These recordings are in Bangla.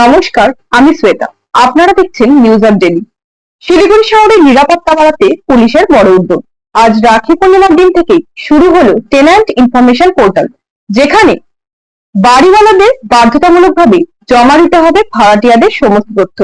নমস্কার, আমি শ্বেতা। আপনারা দেখছেন নিউজ অফ ডেলি শিলিগুড়ি শহরে নিরাপত্তা বাড়াতে পুলিশের বড় উদ্যোগ। আজ রাখি পূর্ণিমার দিন থেকে শুরু হলো টেন্যান্ট ইনফরমেশন পোর্টাল যেখানে বাড়িওয়ালাদের বাধ্যতামূলকভাবে জমা দিতে হবে ভাড়াটিয়াদের সমস্ত তথ্য।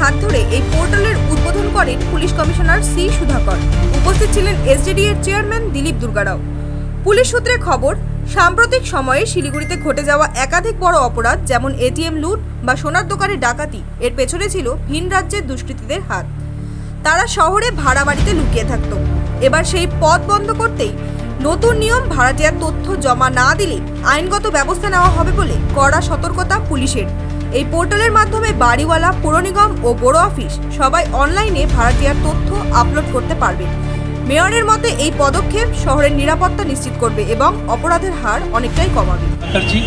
হাত ধরে এই পোর্টালের উদ্বোধন করেন পুলিশ কমিশনার সি সুধাকর। উপস্থিত ছিলেন এসডিডি এর চেয়ারম্যান দিলীপ দুর্গারাও। পুলিশ সূত্রে খবর, সাম্প্রতিক সময়ে শিলিগুড়িতে ঘটে যাওয়া একাধিক বড় অপরাধ, যেমন এটিএম লুট বা সোনার দোকানে ডাকাতি, এর পেছনে ছিল ভিন রাজ্যের দুষ্কৃতীদের হাত। তারা শহরে ভাড়া বাড়িতে লুকিয়ে থাকত। এবার সেই পথ বন্ধ করতেই নতুন নিয়ম ভাড়াটিয়ার তথ্য জমা না দিলে আইনগত ব্যবস্থা নেওয়া হবে বলে কড়া সতর্কতা পুলিশের। এই পোর্টালের মাধ্যমে বাড়িওয়ালা পৌর নিগম ও বড় অফিস সবাই অনলাইনে ভাড়াটিয়ার তথ্য আপলোড করতে পারবে মেয়রের মতে এই পদক্ষেপ শহরের নিরাপত্তা নিশ্চিত করবে এবং অপরাধের হার অনেকটাই কমাবে চ্যাটার্জি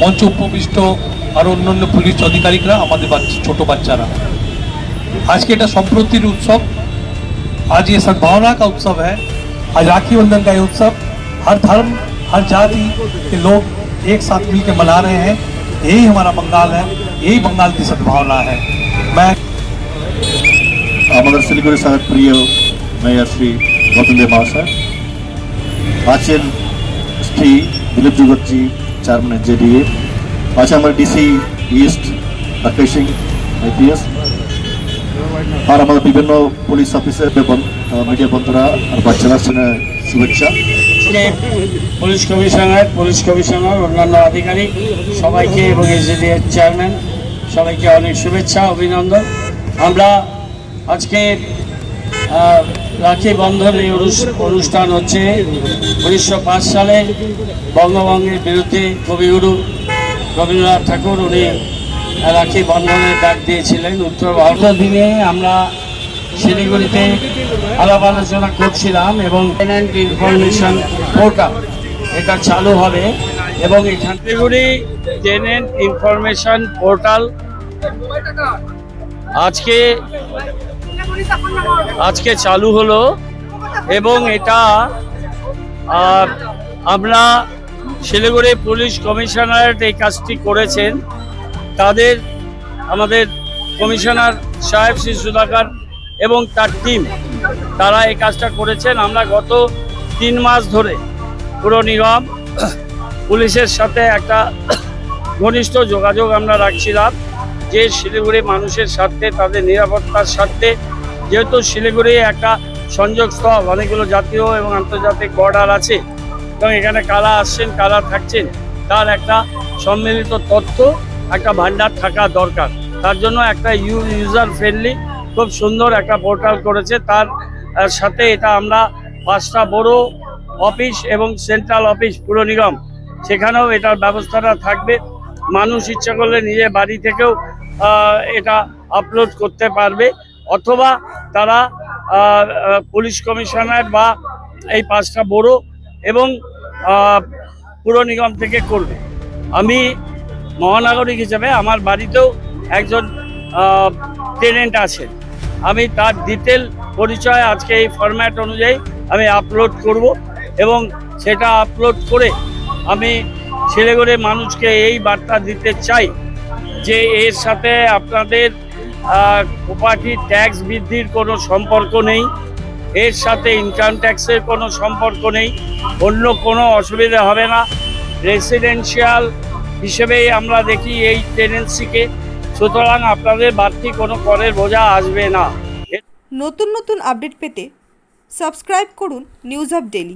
মঞ্চ উপবিষ্ট আর অন্যান্য পুলিশ আধিকারিকরা আমাদের বাচ্চা ছোট বাচ্চারা आज के এটা সম্প্রতির उत्सव आज ये सद्भावना का उत्सव है आज राखी बंधन का ये उत्सव हर धर्म हर जाति के लोग एक साथ मिलकर मना रहे हैं यही हमारा बंगाल है यही बंगाल की सद्भावना है मैं আমাদের শিলিগুড়ি সাহেব প্রিয় মেয়র শ্রী গৌতম দেব মহাশয় আছেন স্ত্রী দিলীপ যুগর্জি চেয়ারম্যান জেডিএ আছে আমার DC east Rakesh Singh IPS আর আমাদের বিভিন্ন পুলিশ অফিসার এবং মিডিয়া বন্ধুরা আর বাচ্চারা শুনে শুভেচ্ছা আজকে পুলিশ কমিশনার পুলিশ কমিশনার, অন্যান্য আধিকারিক সবাইকে এবং এসডিডি এর চেয়ারম্যান সবাইকে অনেক শুভেচ্ছা, অভিনন্দন। আমরা আজকে রাখি বন্ধন এই অনুষ্ঠান হচ্ছে উনিশশো পাঁচ সালে বঙ্গভঙ্গের বিরুদ্ধে কবিগুরু রবীন্দ্রনাথ ঠাকুর, উনি রাখি বন্ধনের ডাক দিয়েছিলেন উত্তর ভারত দিনে আমরা শিলিগুড়িতে আলাপ আলোচনা করছিলাম এবং ইনফরমেশন পোর্টাল এটা চালু হবে এবং এখান টেন্যান্ট ইনফরমেশন পোর্টাল। আজকে আজকে চালু হলো এবং এটা আমরা শিলিগুড়ি পুলিশ কমিশনারেট এই কাজটি করেছেন। তাদের আমাদের কমিশনার সাহেব শ্রী সুধাকর এবং তার টিম তারা এই কাজটা করেছেন। আমরা গত তিন মাস ধরে পুরো নিগম, পুলিশের সাথে একটা ঘনিষ্ঠ যোগাযোগ আমরা রাখছিলাম যে শিলিগুড়ি মানুষের স্বার্থে, তাদের নিরাপত্তার স্বার্থে, যেহেতু শিলিগুড়ি একটা সংযোগস্থল অনেকগুলো জাতীয় এবং আন্তর্জাতিক বর্ডার আছে এবং এখানে কারা আসছেন, কারা থাকছেন, তার একটা সম্মিলিত তথ্য, একটা ভান্ডার থাকা দরকার। তার জন্য একটা ইউ ইউজার ফ্রেন্ডলি খুব সুন্দর একটা পোর্টাল করেছে। তার সাথে এটা আমরা পাঁচটা বড় অফিস এবং সেন্ট্রাল অফিস পুর নিগম, সেখানেও এটার ব্যবস্থাটা থাকবে। মানুষ ইচ্ছা করলে নিজের বাড়ি থেকেও এটা আপলোড করতে পারবে। অথবা তারা পুলিশ কমিশনার বা এই পাঁচটা বড় এবং পুর নিগম থেকে করবে। আমি মহানাগরিক হিসেবে আমার বাড়িতেও একজন টেনেন্ট আছেন। আমি তার ডিটেল পরিচয় আজকে এই ফরম্যাট অনুযায়ী আমি আপলোড করব এবং সেটা আপলোড করে আমি শিলিগুড়ির মানুষকে এই বার্তা দিতে চাই যে এর সাথে আপনাদের প্রপার্টি ট্যাক্স বৃদ্ধির কোনো সম্পর্ক নেই, এর সাথে ইনকাম ট্যাক্সের কোনো সম্পর্ক নেই, অন্য কোনো অসুবিধা হবে না। রেসিডেন্সিয়াল হিসেবেই আমরা দেখি এই টেনেন্সিকে সুতরাং আপনাদের বাড়তি কোনো করের বোঝা আসবে না। নতুন নতুন আপডেট পেতে সাবস্ক্রাইব করুন নিউজ অফ ডেলি